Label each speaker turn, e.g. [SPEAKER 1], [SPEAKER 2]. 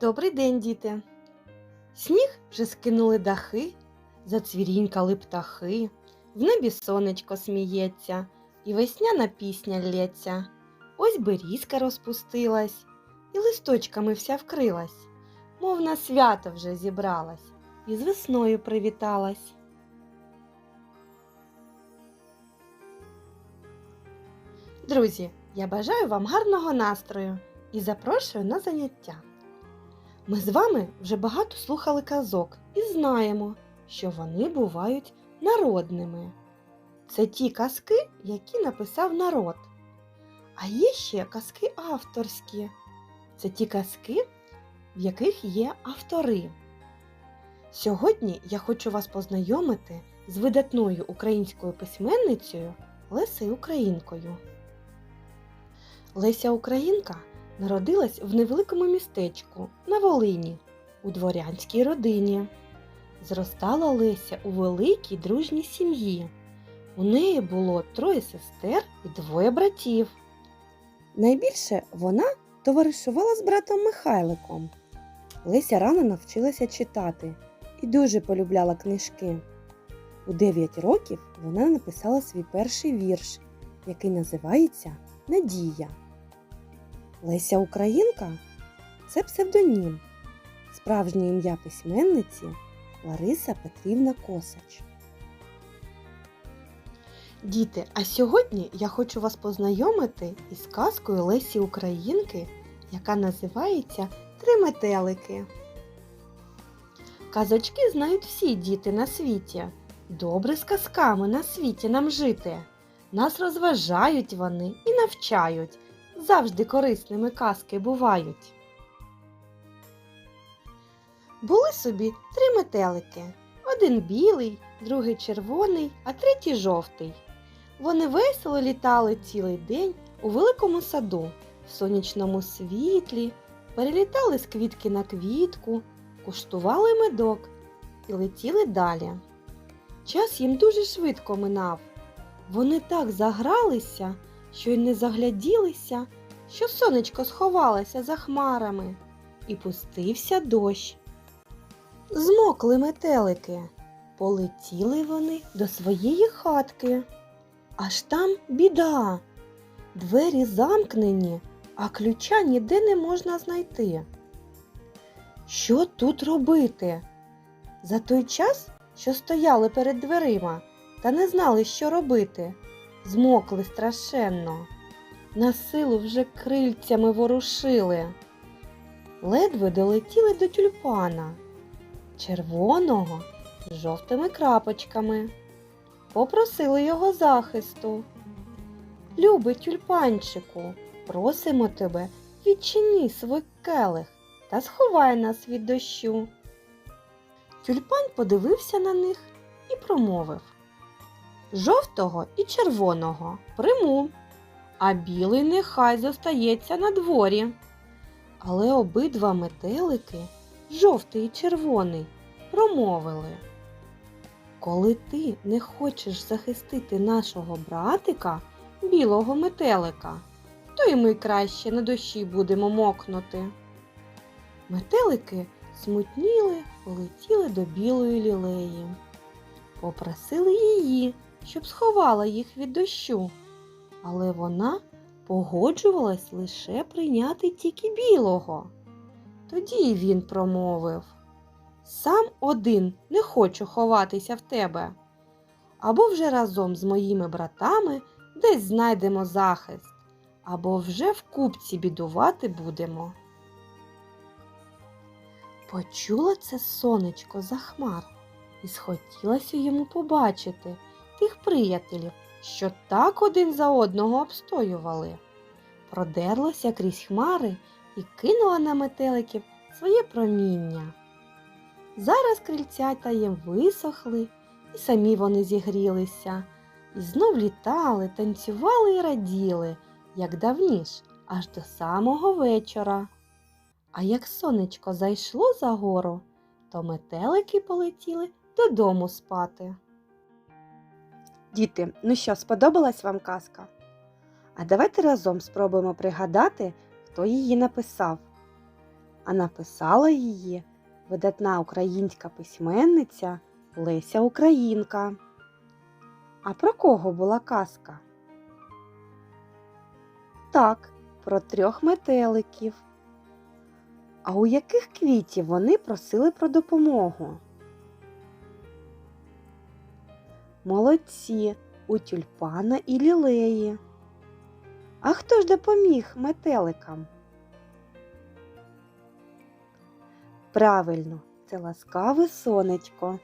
[SPEAKER 1] Добрий день, діти! Сніг вже скинули дахи, зацвірінькали птахи, в небі сонечко сміється, і весняна пісня лється. Ось берізка розпустилась, і листочками вся вкрилась, мов на свято вже зібралась, і з весною привіталась. Друзі, я бажаю вам гарного настрою і запрошую на заняття. Ми з вами вже багато слухали казок і знаємо, що вони бувають народними. Це ті казки, які написав народ. А є ще казки авторські. Це ті казки, в яких є автори. Сьогодні я хочу вас познайомити з видатною українською письменницею Лесею Українкою. Леся Українка народилась в невеликому містечку на Волині у дворянській родині. Зростала Леся у великій дружній сім'ї. У неї було троє сестер і двоє братів. Найбільше вона товаришувала з братом Михайликом. Леся рано навчилася читати і дуже полюбляла книжки. У 9 років вона написала свій перший вірш, який називається Надія. Леся Українка це псевдонім, справжнє ім'я письменниці Лариса Петрівна Косач. Діти, а сьогодні я хочу вас познайомити із казкою Лесі Українки, яка називається Три метелики. Казочки знають всі діти на світі. Добре з казками на світі нам жити. Нас розважають вони і навчають завжди корисними казки бувають. Були собі три метелики. Один білий, другий червоний, а третій жовтий. Вони весело літали цілий день у великому саду, в сонячному світлі, перелітали з квітки на квітку, куштували медок і летіли далі. Час їм дуже швидко минав. Вони так загралися, що й не загляділися, що сонечко сховалося за хмарами, і пустився дощ. Змокли метелики, полетіли вони до своєї хатки. Аж там біда. Двері замкнені, а ключа ніде не можна знайти. Що тут робити? За той час, що стояли перед дверима та не знали, що робити, змокли страшенно. На силу вже крильцями ворушили. Ледве долетіли до тюльпана, червоного з жовтими крапочками. Попросили його захисту. Любий тюльпанчику, просимо тебе, відчини свій келих та сховай нас від дощу. Тюльпань подивився на них і промовив Жовтого і червоного приму а білий нехай зостається на дворі. Але обидва метелики, жовтий і червоний, промовили. Коли ти не хочеш захистити нашого братика, білого метелика, то й ми краще на дощі будемо мокнути. Метелики смутніли, полетіли до білої лілеї. Попросили її, щоб сховала їх від дощу але вона погоджувалась лише прийняти тільки білого. Тоді він промовив Сам один не хочу ховатися в тебе. Або вже разом з моїми братами десь знайдемо захист, або вже в купці бідувати будемо. Почула це сонечко за хмар і схотілося йому побачити тих приятелів, що так один за одного обстоювали. Продерлася крізь хмари і кинула на метеликів своє проміння. Зараз крильцята їм висохли, і самі вони зігрілися, і знов літали, танцювали і раділи, як давніш, аж до самого вечора. А як сонечко зайшло за гору, то метелики полетіли додому спати. Діти, ну що, сподобалась вам казка? А давайте разом спробуємо пригадати, хто її написав. а написала її видатна українська письменниця Леся Українка. А про кого була казка? Так, про трьох метеликів. А у яких квітів вони просили про допомогу? Молодці у тюльпана і лілеї. А хто ж допоміг метеликам? Правильно, це ласкаве сонечко.